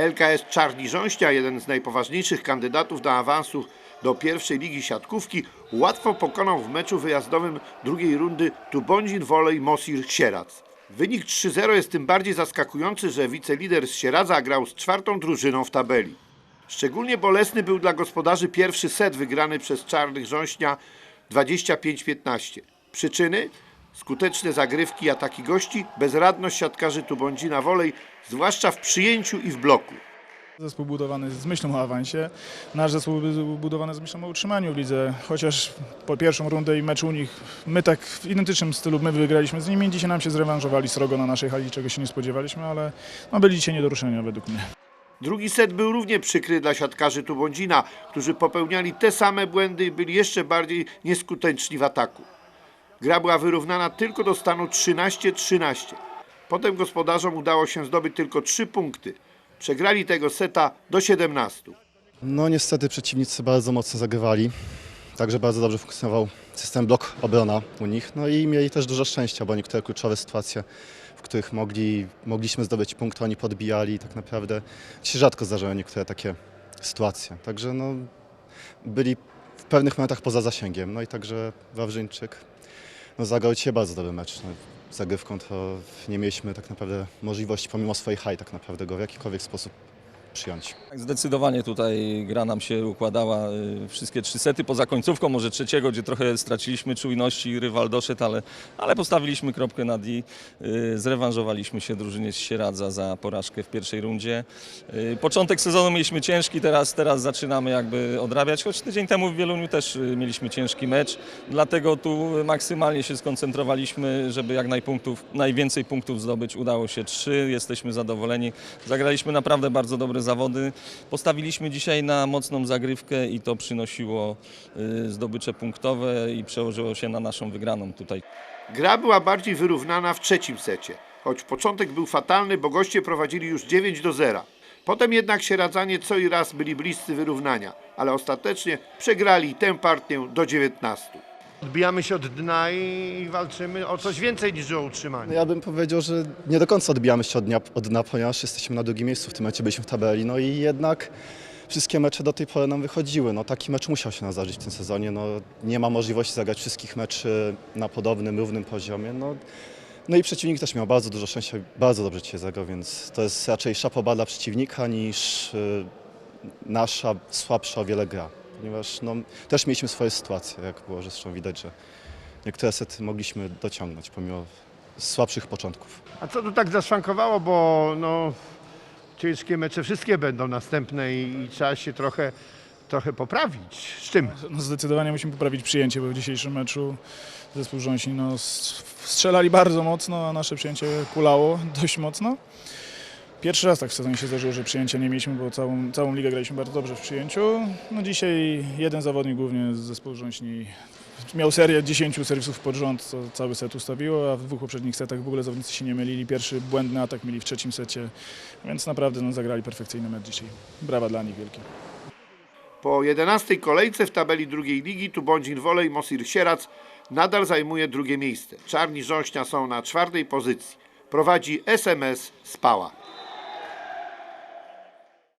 LKS Czarni Rząścia, jeden z najpoważniejszych kandydatów do awansu do pierwszej ligi siatkówki, łatwo pokonał w meczu wyjazdowym drugiej rundy Tubondzin Wolej Mosir Sierac. Wynik 3-0 jest tym bardziej zaskakujący, że wicelider z Sieradza grał z czwartą drużyną w tabeli. Szczególnie bolesny był dla gospodarzy pierwszy set wygrany przez Czarnych Rząśnia 25-15. Przyczyny? Skuteczne zagrywki i ataki gości, bezradność siatkarzy Tubądzina Wolej, zwłaszcza w przyjęciu i w bloku. Zespół budowany z myślą o awansie. Nasz zespół był budowany z myślą o utrzymaniu w lidze. Chociaż po pierwszą rundę i mecz u nich, my tak w identycznym stylu, my wygraliśmy z nimi. Dzisiaj nam się zrewanżowali srogo na naszej hali, czego się nie spodziewaliśmy, ale no, byli dzisiaj nie do ruszenia według mnie. Drugi set był równie przykry dla siatkarzy Tubądzina, którzy popełniali te same błędy i byli jeszcze bardziej nieskuteczni w ataku. Gra była wyrównana tylko do stanu 13-13. Potem gospodarzom udało się zdobyć tylko 3 punkty. Przegrali tego seta do 17. No niestety przeciwnicy bardzo mocno zagrywali, także bardzo dobrze funkcjonował system blok obrona u nich. No i mieli też dużo szczęścia, bo niektóre kluczowe sytuacje, w których mogli, mogliśmy zdobyć punkt, oni podbijali tak naprawdę się rzadko zdarzają niektóre takie sytuacje. Także no, byli w pewnych momentach poza zasięgiem. No i także Wawrzyńczyk no, zagrał bardzo dobry mecz. No, zagrywką to nie mieliśmy tak naprawdę możliwości, pomimo swojej high, tak naprawdę go w jakikolwiek sposób przyjąć. Tak, Zdecydowanie tutaj gra nam się układała y, wszystkie trzy sety poza końcówką, może trzeciego, gdzie trochę straciliśmy czujności, rywal doszedł, ale, ale postawiliśmy kropkę nad i. y, Zrewanżowaliśmy się drużynie z Sieradza za porażkę w pierwszej rundzie. Y, Początek sezonu mieliśmy ciężki, teraz, teraz zaczynamy jakby odrabiać, choć tydzień temu w Wieluniu też mieliśmy ciężki mecz, dlatego tu maksymalnie się skoncentrowaliśmy, żeby jak najpunktów, najwięcej punktów zdobyć. Udało się trzy, jesteśmy zadowoleni. Zagraliśmy naprawdę bardzo dobre zawody. Postawiliśmy dzisiaj na mocną zagrywkę i to przynosiło y, zdobycze punktowe i przełożyło się na naszą wygraną tutaj. Gra była bardziej wyrównana w trzecim secie, choć początek był fatalny, bo goście prowadzili już 9 do 0. Potem jednak sieradzanie co i raz byli bliscy wyrównania, ale ostatecznie przegrali tę partię do 19. Odbijamy się od dna i walczymy o coś więcej niż o utrzymanie. Ja bym powiedział, że nie do końca odbijamy się od dnia, od dna, ponieważ jesteśmy na drugim miejscu w tym meczu, byliśmy w tabeli, no i jednak wszystkie mecze do tej pory nam wychodziły. No taki mecz musiał się nam w tym sezonie, no nie ma możliwości zagrać wszystkich meczy na podobnym, równym poziomie, no. No i przeciwnik też miał bardzo dużo szczęścia, bardzo dobrze dzisiaj zagrał, więc to jest raczej szapoba dla przeciwnika niż y, nasza słabsza o wiele gra. Ponieważ no, też mieliśmy swoje sytuacje, jak było zresztą widać, że niektóre sety mogliśmy dociągnąć pomimo słabszych początków. A co tu tak zaszwankowało, bo no, ciężkie mecze wszystkie będą następne i, i trzeba się trochę, trochę poprawić. Z czym? No, zdecydowanie musimy poprawić przyjęcie, bo w dzisiejszym meczu zespół Rząsi no, strzelali bardzo mocno, a nasze przyjęcie kulało dość mocno. Pierwszy raz tak w sezonie się zdarzyło, że przyjęcia nie mieliśmy, bo całą, całą ligę graliśmy bardzo dobrze w przyjęciu. No dzisiaj jeden zawodnik głównie z zespołu Rząśni miał serię 10 serwisów pod rząd, co cały set ustawiło, a w dwóch poprzednich setach w ogóle zawodnicy się nie mylili. Pierwszy błędny atak mieli w trzecim secie, więc naprawdę no, zagrali perfekcyjny mecz dzisiaj. Brawa dla nich wielkie. Po 11 kolejce w tabeli drugiej ligi Tubądzin Wolej Mosir Sierac nadal zajmuje drugie miejsce. Czarni Rząśnia są na czwartej pozycji. Prowadzi SMS Spała.